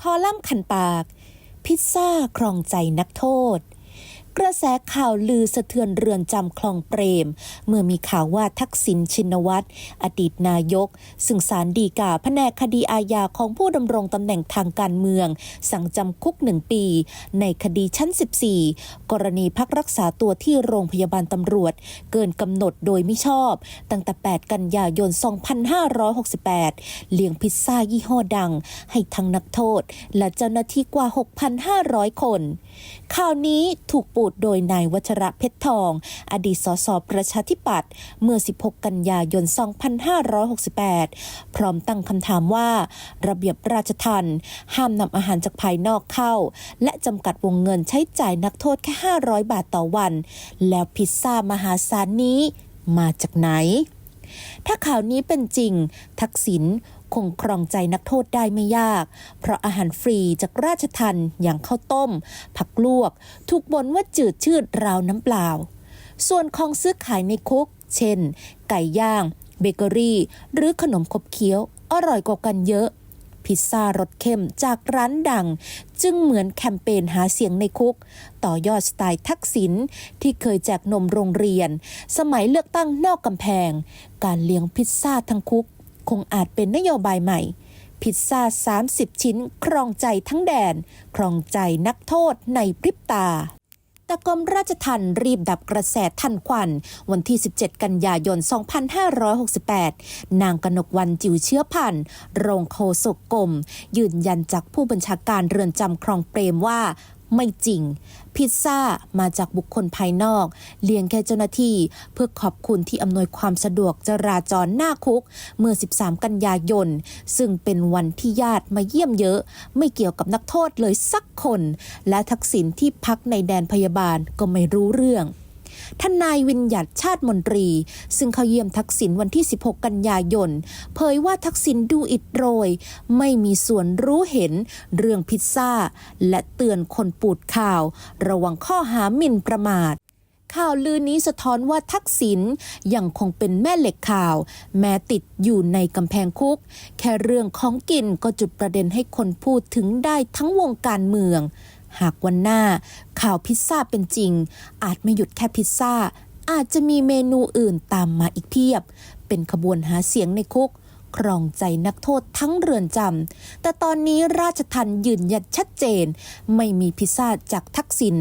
คอลัมน์ขันปาก พิซซ่าครองใจนักโทษ กระแสข่าวลือสะเทือนเรือนจำคลองเปรม เมื่อมีข่าวว่าทักษิณชินวัตรอดีตนายก ซึ่งสารดีกาแผนกคดีอาญาของผู้ดำรงตำแหน่งทางการเมือง สั่งจำคุกหนึ่งปี ในคดีชั้น 14 กรณีพักรักษาตัวที่โรงพยาบาลตำรวจ เกินกำหนดโดยมิชอบ ตั้งแต่ 8 กันยายน 2568 เลี้ยงพิซซ่ายี่ห้อดัง ให้ทั้งนักโทษ และเจ้าหน้าที่กว่า 6,500 คน ข่าวนี้ถูกปูดโดยนายวัชระเพชรทอง อดีตสสประชาธิปัตย์เมื่อ 16 กันยายน 2568 พร้อมตั้งคำถามว่า ระเบียบราชทัณฑ์ห้ามนำอาหารจากภายนอกเข้า และจำกัดวงเงินใช้จ่ายนักโทษแค่ 500 บาทต่อวัน แล้วพิซซ่ามหาศาลนี้มาจากไหนถ้าข่าวนี้เป็นจริง ทักษิณ คงครองใจนักโทษได้ไม่ยาก เพราะอาหารฟรีจากราชทันอย่างข้าวต้ม ผักลวก ถูกบ่นว่าจืดชืดราวน้ำเปล่า ส่วนของซื้อขายในคุก เช่น ไก่ย่าง เบเกอรี่ หรือขนมขบเคี้ยว อร่อยกว่ากันเยอะ พิซซ่ารสเข้มจากร้านดัง จึงเหมือนแคมเปญหาเสียงในคุก ต่อยอดสไตล์ทักษิณที่เคยแจกนมโรงเรียน สมัยเลือกตั้งนอกกำแพง การเลี้ยงพิซซ่าทั้งคุก คงอาจเป็นนโยบายใหม่ พิซซ่า 30 ชิ้น ครองใจทั้งแดน ครองใจนักโทษในพริบตาแต่กรมราชทัณฑ์รีบดับกระแสทันควัน วันที่ 17 กันยายน 2568 นางกนกวันจิวเชื้อพันธ์รงโฆษกกรมยืนยันจากผู้บัญชาการเรือนจำคลองเปรมว่า ไม่จริง พิซซ่ามาจากบุคคลภายนอก เลี้ยงแค่เจ้าหน้าที่ เพื่อขอบคุณที่อำนวยความสะดวกจราจรหน้าคุก เมื่อ 13 กันยายน ซึ่งเป็นวันที่ญาติมาเยี่ยมเยอะ ไม่เกี่ยวกับนักโทษเลยสักคน และทักษิณที่พักในแดนพยาบาลก็ไม่รู้เรื่อง ทนายวินยัดชาติมนตรี ซึ่งเขาเยี่ยมทักษิณวันที่ 16 กันยายน เผยว่าทักษิณดูอิดโรย ไม่มีส่วนรู้เห็นเรื่องพิซซ่า และเตือนคนปูดข่าว ระวังข้อหาหมิ่นประมาทข่าวลือนี้สะท้อนว่าทักษิณยังคงเป็นแม่เหล็กข่าว แม้ติดอยู่ในกำแพงคุก แค่เรื่องของกินก็จุดประเด็นให้คนพูดถึงได้ทั้งวงการเมือง หากวันหน้า ข่าวพิซซ่าเป็นจริง อาจไม่หยุดแค่พิซซ่า อาจจะมีเมนูอื่นตามมาอีกเพียบ เป็นขบวนหาเสียงในคุก ครองใจนักโทษทั้งเรือนจำแต่ตอนนี้ราชทันยืนยันชัดเจน ไม่มีพิซซ่าจากทักษิณ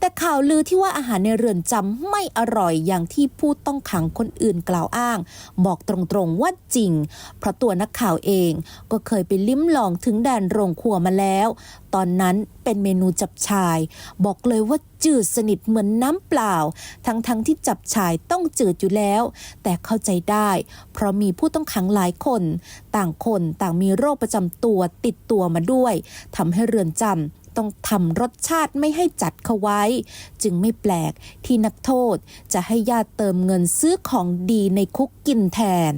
แต่ข่าวลือที่ว่าอาหารในเรือนจำไม่อร่อยอย่างที่ผู้ต้องขังคนอื่นกล่าวอ้าง บอกตรงๆว่าจริง เพราะตัวนักข่าวเองก็เคยไปลิ้มลองถึงแดนโรงครัวมาแล้ว ตอนนั้นเป็นเมนูจับชาย บอกเลยว่าจืดสนิทเหมือนน้ำเปล่า ทั้งๆทที่จับชายต้องจืดอยู่แล้ว แต่เข้าใจได้ เพราะมีผู้ต้องขังหลายคน ต่างคนต่างมีโรคประจำตัวติดตัวมาด้วยทำให้เรือนจำ ต้องทำรสชาติไม่ให้จัดเขาไว้ จึงไม่แปลกที่นักโทษจะให้ญาติเติมเงินซื้อของดีในคุกกินแทน